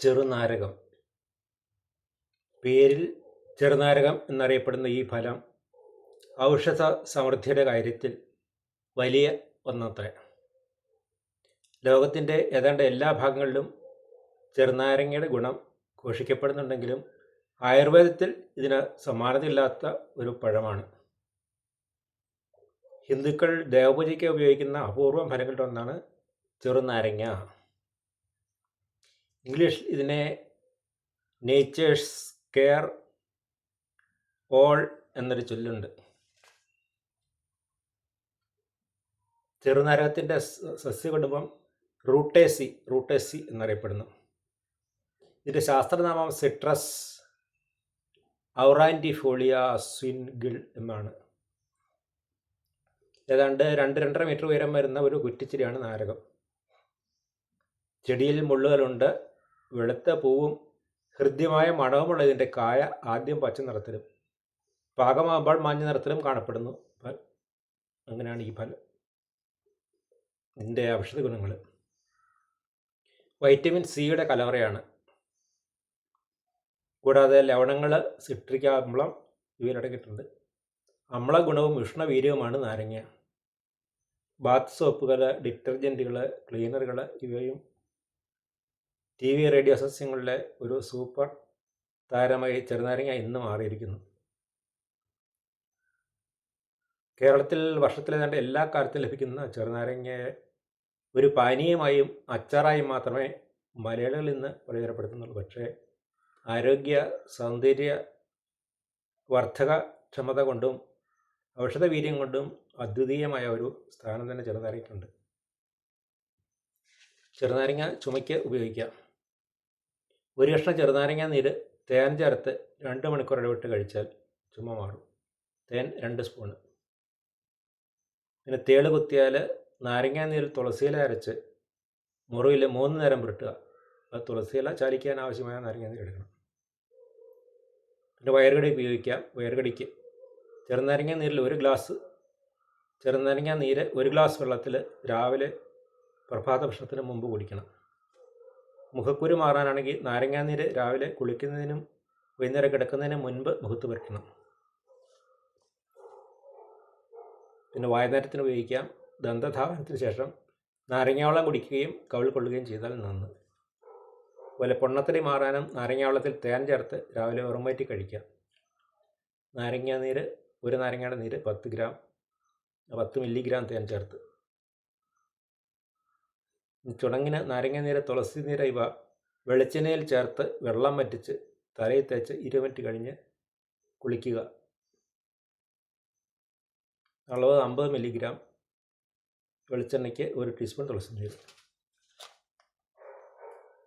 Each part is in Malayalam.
ചെറുനാരകം. പേരിൽ ചെറുനാരകം എന്നറിയപ്പെടുന്ന ഈ ഫലം ഔഷധ സമൃദ്ധിയുടെ കാര്യത്തിൽ വലിയ ഒന്നത്രേ. ലോകത്തിന്റെ ഏതാണ്ട് എല്ലാ ഭാഗങ്ങളിലും ചെറുനാരങ്ങയുടെ ഗുണം ഘോഷിക്കപ്പെടുന്നുണ്ടെങ്കിലും ആയുർവേദത്തിൽ ഇതിന് സമാനതയില്ലാത്ത ഒരു പഴമാണ്. ഹിന്ദുക്കൾ ദേവപൂജയ്ക്ക് ഉപയോഗിക്കുന്ന അപൂർവം ഫലങ്ങളുടെ ഒന്നാണ് ചെറുനാരങ്ങ. ഇംഗ്ലീഷിൽ ഇതിനെ നേച്ചേഴ്സ് കെയർ ഓൾ എന്നൊരു ചൊല്ലുണ്ട്. ചെറുനാരകത്തിന്റെ സസ്യകുടുംബം റൂട്ടേസി റൂട്ടേസി എന്നറിയപ്പെടുന്നു. ഇതിന്റെ ശാസ്ത്രനാമം സിട്രസ് ഔറാൻഡിഫോളിയ സ്വിൻഗിൾ എന്നാണ്. ഏതാണ്ട് രണ്ട് രണ്ടര മീറ്റർ ഉയരം വരുന്ന ഒരു കുറ്റിച്ചിരിയാണ് നാരകം. ചെടിയിൽ മുള്ളുകളുണ്ട്. വെളുത്ത പൂവും ഹൃദ്യമായ മണവുമുള്ള ഇതിന്റെ കായ ആദ്യം പച്ച നിറത്തിലും പാകമാകുമ്പോൾ മഞ്ഞ നിറത്തിലും കാണപ്പെടുന്നു. അങ്ങനെയാണ് ഈ ഫലം ഇതിന്റെ ഔഷധ ഗുണങ്ങൾ വൈറ്റമിൻ സിയുടെ കലവറയാണ്. കൂടാതെ ലവണങ്ങൾ സിട്രിക് അമ്ലം ഇവയിലടങ്ങിയിട്ടുണ്ട് അമ്ല ഗുണവും ഉഷ്ണവീര്യവുമാണ് നാരങ്ങ. ബാത്ത് സോപ്പുകൾ ഡിറ്റർജന്റുകൾ ക്ലീനറുകൾ ഇവയും ടി വി റേഡിയോ സസ്യങ്ങളിലെ ഒരു സൂപ്പർ താരമായി ചെറുനാരങ്ങ ഇന്ന് മാറിയിരിക്കുന്നു. കേരളത്തിൽ വർഷത്തിലേതാണ്ട് എല്ലാ കാലത്തും ലഭിക്കുന്ന ചെറുനാരങ്ങയെ ഒരു പാനീയമായും അച്ചാറായും മാത്രമേ മലയാളികൾ ഇന്ന് പ്രയോജനപ്പെടുത്തുന്നുള്ളൂ. പക്ഷേ ആരോഗ്യ സൗന്ദര്യ വർദ്ധക ക്ഷമത കൊണ്ടും ഔഷധവീര്യം കൊണ്ടും അദ്വിതീയമായ ഒരു സ്ഥാനം തന്നെ ചെറുനാരങ്ങയ്ക്കുണ്ട്. ചെറുനാരങ്ങ ചുമയ്ക്ക് ഉപയോഗിക്കാം. ഒരു കഷ്ണം ചെറുനാരങ്ങ നീര് തേൻ ചേർത്ത് രണ്ട് മണിക്കൂർ ഇടവിട്ട് കഴിച്ചാൽ ചുമ മാറും. തേൻ രണ്ട് സ്പൂണ്. പിന്നെ തേൾ കുത്തിയാൽ നാരങ്ങ നീര് തുളസിയില അരച്ച് മുറിയിൽ മൂന്ന് നേരം പുരട്ടുക. അത് തുളസിയില ചാലിക്കാൻ ആവശ്യമായ നാരങ്ങ നീര് എടുക്കണം. പിന്നെ വയറുകടി ഉപയോഗിക്കാം വയറുകടിക്ക് ചെറുനാരങ്ങ നീരിൽ ഒരു ഗ്ലാസ് ചെറുനാരങ്ങ നീര് ഒരു ഗ്ലാസ് വെള്ളത്തിൽ രാവിലെ പ്രഭാത ഭക്ഷണത്തിന് മുമ്പ് കുടിക്കണം. മുഖക്കുരു മാറാനാണെങ്കിൽ നാരങ്ങാനീര് രാവിലെ കുളിക്കുന്നതിനും വൈകുന്നേരം കിടക്കുന്നതിനും മുൻപ് മുഖത്ത് പുരട്ടണം പിന്നെ വായനേരത്തിന് ഉപയോഗിക്കാം. ദന്തധാവനത്തിന് ശേഷം നാരങ്ങാവെള്ളം കുടിക്കുകയും കവിൾ കൊള്ളുകയും ചെയ്താൽ നന്ന്. അതുപോലെ പൊണ്ണത്തടി മാറാനും നാരങ്ങാവെള്ളത്തിൽ തേൻ ചേർത്ത് രാവിലെ ഉറമറ്റി കഴിക്കാം. നാരങ്ങാനീര് ഒരു നാരങ്ങയുടെ നീര് പത്ത് ഗ്രാം പത്ത് മില്ലിഗ്രാം തേൻ ചേർത്ത്. ചുണങ്ങിന് നാരങ്ങ നീര് തുളസി നീര ഇവ വെളിച്ചെണ്ണയിൽ ചേർത്ത് വെള്ളം വറ്റിച്ച് തലയിൽ തേച്ച് ഇരുപത് കഴിഞ്ഞ് കുളിക്കുക. അളവ് അമ്പത് മില്ലിഗ്രാം. വെളിച്ചെണ്ണയ്ക്ക് ഒരു ടീസ്പൂൺ തുളസി നീര്.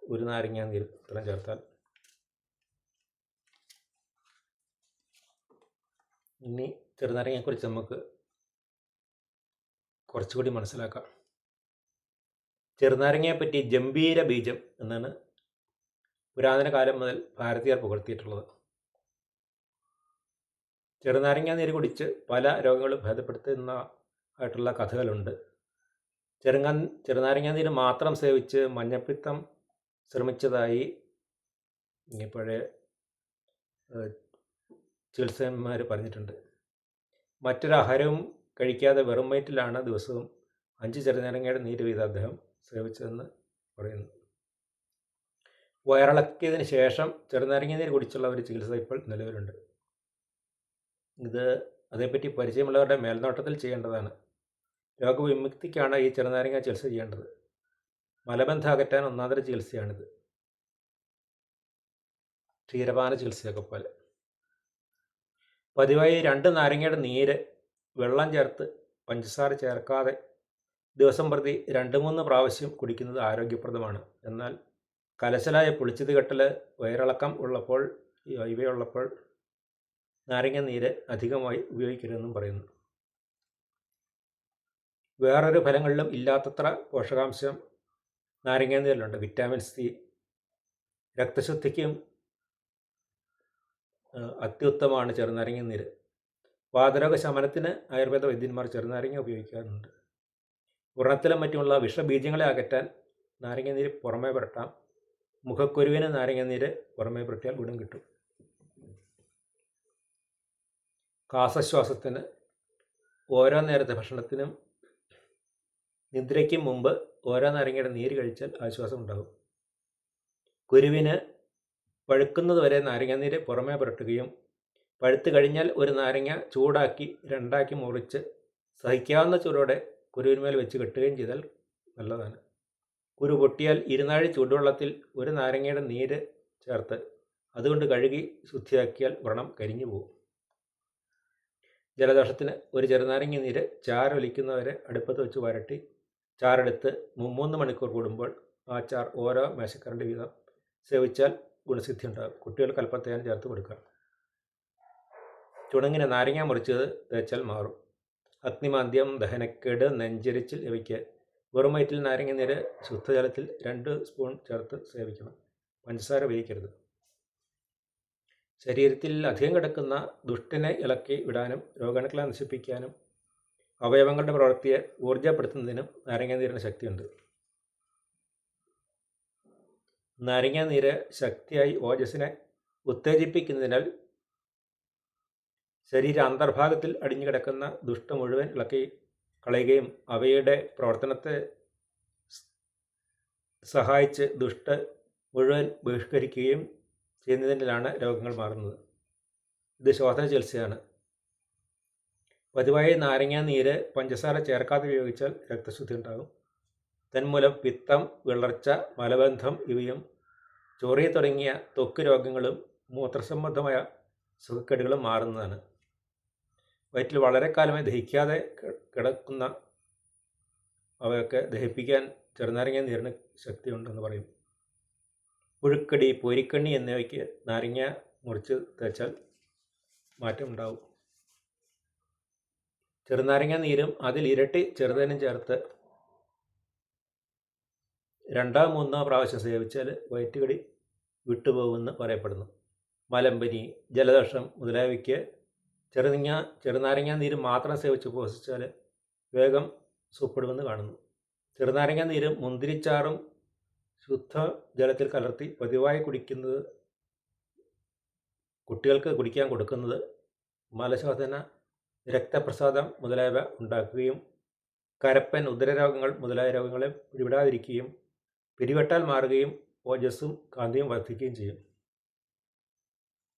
ഒരു നാരങ്ങ നീര് ഇത്രയും ചേർത്താൽ. ഇനി ചെറുനാരങ്ങയെക്കുറിച്ച് നമുക്ക് കുറച്ചുകൂടി മനസ്സിലാക്കാം. ചെറുനാരങ്ങയെ പറ്റി ജംബീര ബീജം എന്നാണ് പുരാതന കാലം മുതൽ ഭാരതീയർ പുകഴ്ത്തിയിട്ടുള്ളത്. ചെറുനാരങ്ങ നീര് കുടിച്ച് പല രോഗങ്ങളും ഭേദപ്പെടുത്തുന്ന ആയിട്ടുള്ള കഥകളുണ്ട്. ചെറുങ്ങ ചെറുനാരങ്ങ നീര് മാത്രം സേവിച്ച് മഞ്ഞപ്പിത്തം ശ്രമിച്ചതായി ഇപ്പോഴേ ചികിത്സന്മാർ പറഞ്ഞിട്ടുണ്ട്. മറ്റൊരു ആഹാരവും കഴിക്കാതെ വെറും വയറ്റിലാണ് ദിവസവും അഞ്ച് ചെറുനാരങ്ങയുടെ നീര് വീതം അദ്ദേഹം സേവിച്ചതെന്ന് പറയുന്നു. വയറിളക്കിയതിന് ശേഷം ചെറുനാരങ്ങ നീര് കുടിച്ചുള്ള ഒരു ചികിത്സ ഇപ്പോൾ നിലവിലുണ്ട്. ഇത് അതേപ്പറ്റി പരിചയമുള്ളവരുടെ മേൽനോട്ടത്തിൽ ചെയ്യേണ്ടതാണ്. രോഗവിമുക്തിക്കാണ് ഈ ചെറുനാരങ്ങ ചികിത്സ ചെയ്യേണ്ടത്. മലബന്ധം അകറ്റാൻ ഒന്നാന്തര ചികിത്സയാണിത്. ക്ഷീരപാന ചികിത്സയൊക്കെ പോലെ. പതിവായി രണ്ട് നാരങ്ങയുടെ നീര് വെള്ളം ചേർത്ത് പഞ്ചസാര ചേർക്കാതെ ദിവസം പ്രതി രണ്ട് മൂന്ന് പ്രാവശ്യം കുടിക്കുന്നത് ആരോഗ്യപ്രദമാണ്. എന്നാൽ കലശലായ പുളിച്ചത് കെട്ടൽ വയറിളക്കം ഉള്ളപ്പോൾ ഇവയുള്ളപ്പോൾ നാരങ്ങ നീര് അധികമായി ഉപയോഗിക്കരുതെന്നും പറയുന്നു. വേറൊരു ഫലങ്ങളിലും ഇല്ലാത്തത്ര പോഷകാംശം നാരങ്ങ നീരിലുണ്ട്. Vitamin C. രക്തശുദ്ധിക്കും അത്യുത്തമമാണ് ചെറുനാരങ്ങ നീര്. വാതരോഗ ശമനത്തിന് ആയുർവേദ വൈദ്യന്മാർ ചെറുനാരങ്ങ ഉപയോഗിക്കാറുണ്ട്. വ്രണത്തിലും മറ്റുമുള്ള വിഷബീജങ്ങളെ അകറ്റാൻ നാരങ്ങാനീര് പുറമേ പുരട്ടാം. മുഖക്കുരുവിന് നാരങ്ങാനീര് പുറമേ പുരട്ടിയാൽ ഗുണം കിട്ടും. കാസശ്വാസത്തിന് ഓരോ നേരത്തെ ഭക്ഷണത്തിനും നിദ്രയ്ക്കും മുമ്പ് ഓരോ നാരങ്ങയുടെ നീര് കഴിച്ചാൽ ആശ്വാസം ഉണ്ടാകും. കുരുവിന് പഴുക്കുന്നതുവരെ നാരങ്ങാനീര് പുറമേ പുരട്ടുകയും പഴുത്തു കഴിഞ്ഞാൽ ഒരു നാരങ്ങ ചൂടാക്കി രണ്ടാക്കി മുറിച്ച് സഹിക്കാവുന്ന ചൂടോടെ കുരുവിന്മേൽ വെച്ച് കെട്ടുകയും ചെയ്താൽ നല്ലതാണ്. കുരു പൊട്ടിയാൽ ഇരുനാഴി ചൂടുവെള്ളത്തിൽ ഒരു നാരങ്ങയുടെ നീര് ചേർത്ത് അതുകൊണ്ട് കഴുകി ശുദ്ധിയാക്കിയാൽ വ്രണം കരിഞ്ഞു പോകും. ജലദോഷത്തിന് ഒരു ചെറുനാരങ്ങ നീര് ചാരൊലിക്കുന്നവരെ അടുപ്പത്ത് വെച്ച് വരട്ടി ചാറെടുത്ത് മൂന്ന് മണിക്കൂർ കൂടുമ്പോൾ ആ ചാർ ഓരോ മേശക്കാരന്റെ വീതം സേവിച്ചാൽ ഗുണസിദ്ധി ഉണ്ടാകും. കുട്ടികൾക്ക് അല്പത്തേനും ചേർത്ത് കൊടുക്കാം. ചുണങ്ങിന് നാരങ്ങ മുറിച്ചത് തേച്ചാൽ മാറും. അഗ്നിമാന്ദ്യം ദഹനക്കേട് നെഞ്ചരിച്ചിൽ ഇവയ്ക്ക് വെറും വയറ്റിൽ നാരങ്ങ നീര് ശുദ്ധജലത്തിൽ രണ്ട് സ്പൂൺ ചേർത്ത് സേവിക്കണം. പഞ്ചസാര ഉപയോഗിക്കരുത്. ശരീരത്തിൽ അധികം കിടക്കുന്ന ദുഷ്ടനെ ഇളക്കി വിടാനും രോഗാണുക്കളെ നശിപ്പിക്കാനും അവയവങ്ങളുടെ പ്രവൃത്തിയെ ഊർജപ്പെടുത്തുന്നതിനും നാരങ്ങ നീരിന് ശക്തിയുണ്ട്. നാരങ്ങ നീര് ശക്തിയായി ഓജസ്സിനെ ഉത്തേജിപ്പിക്കുന്നതിനാൽ ശരീര അന്തർഭാഗത്തിൽ അടിഞ്ഞു കിടക്കുന്ന ദുഷ്ട മുഴുവൻ ഇളക്കി കളയുകയും അവയുടെ പ്രവർത്തനത്തെ സഹായിച്ച് ദുഷ്ട മുഴുവൻ ബഹിഷ്കരിക്കുകയും ചെയ്യുന്നതിനാണ് രോഗങ്ങൾ മാറുന്നത്. ഇത് ശോധന ചികിത്സയാണ്. പതിവായി നാരങ്ങ നീര് പഞ്ചസാര ചേർക്കാതെ ഉപയോഗിച്ചാൽ രക്തശുദ്ധി ഉണ്ടാകും. തന്മൂലം പിത്തം വിളർച്ച മലബന്ധം ഇവയും ചൊറി തുടങ്ങിയ തൊക്ക് രോഗങ്ങളും മൂത്രസംബന്ധമായ സുഖക്കേടുകളും മാറുന്നതാണ്. വയറ്റിൽ വളരെ കാലമായി ദഹിക്കാതെ കിടക്കുന്ന അവയൊക്കെ ദഹിപ്പിക്കാൻ ചെറുനാരങ്ങ നീരിന് ശക്തിയുണ്ടെന്ന് പറയും. പുഴുക്കടി പൊരിക്കണ്ണി എന്നിവയ്ക്ക് നാരങ്ങ മുറിച്ച് തേച്ചാൽ മാറ്റം ഉണ്ടാവും. ചെറുനാരങ്ങ നീരും അതിൽ ഇരട്ടി ചെറുതേനും ചേർത്ത് രണ്ടോ മൂന്നോ പ്രാവശ്യം സേവിച്ചാൽ വയറ്റുകടി വിട്ടുപോകുമെന്ന് പറയപ്പെടുന്നു. മലമ്പനി ജലദോഷം മുതലായവയ്ക്ക് ചെറുതിങ്ങ ചെറുനാരങ്ങ നീര് മാത്രം സേവിച്ച് പോസിച്ചാൽ വേഗം സൂപ്പിടുമെന്ന് കാണുന്നു. ചെറുനാരങ്ങ നീര് മുന്തിരിച്ചാറും ശുദ്ധ ജലത്തിൽ കലർത്തി പതിവായി കുടിക്കുന്നത് കുട്ടികൾക്ക് കുടിക്കാൻ കൊടുക്കുന്നത് മലശോധന രക്തപ്രസാദം മുതലായവ ഉണ്ടാക്കുകയും കരപ്പൻ ഉദരരോഗങ്ങൾ മുതലായ രോഗങ്ങളെ പിടിപെടാതിരിക്കുകയും പിരിവെട്ടാൽ മാറുകയും ഓജസ്സും കാന്തിയും വർദ്ധിക്കുകയും ചെയ്യും.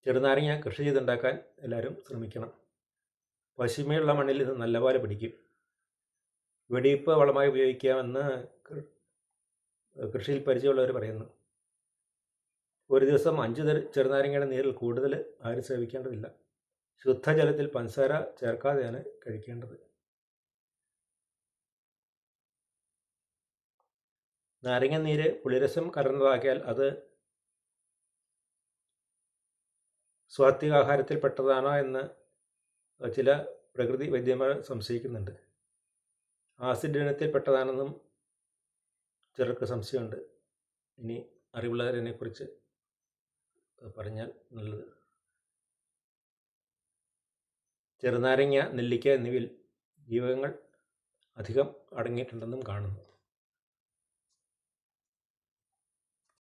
ചെറുനാരങ്ങ കൃഷി ചെയ്തുണ്ടാക്കാൻ എല്ലാവരും ശ്രമിക്കണം. പശുമയുള്ള മണ്ണിൽ ഇത് നല്ലപോലെ പിടിക്കും. വെടിയിപ്പ് വളമായി ഉപയോഗിക്കാമെന്ന് കൃഷിയിൽ പരിചയമുള്ളവർ പറയുന്നു. ഒരു ദിവസം അഞ്ച് ചെറുനാരങ്ങയുടെ നീരിൽ കൂടുതൽ ആരും സേവിക്കേണ്ടതില്ല ശുദ്ധജലത്തിൽ പഞ്ചസാര ചേർക്കാതെയാണ് കഴിക്കേണ്ടത്. നാരങ്ങ നീര് പുളിരസം കലർന്നതാക്കിയാൽ അത് സ്വാത്വികാഹാരത്തിൽപ്പെട്ടതാണോ എന്ന് ചില പ്രകൃതി വൈദ്യന്മാർ സംശയിക്കുന്നുണ്ട്. ആസിഡ് ഇനത്തിൽ പെട്ടതാണെന്നും ചിലർക്ക് സംശയമുണ്ട്. ഇനി അറിവുള്ളവരതിനെക്കുറിച്ച് പറഞ്ഞാൽ നല്ലത്. ചെറുനാരങ്ങ നെല്ലിക്ക എന്നിവയിൽ ജീവകങ്ങൾ അധികം അടങ്ങിയിട്ടുണ്ടെന്നും കാണുന്നു.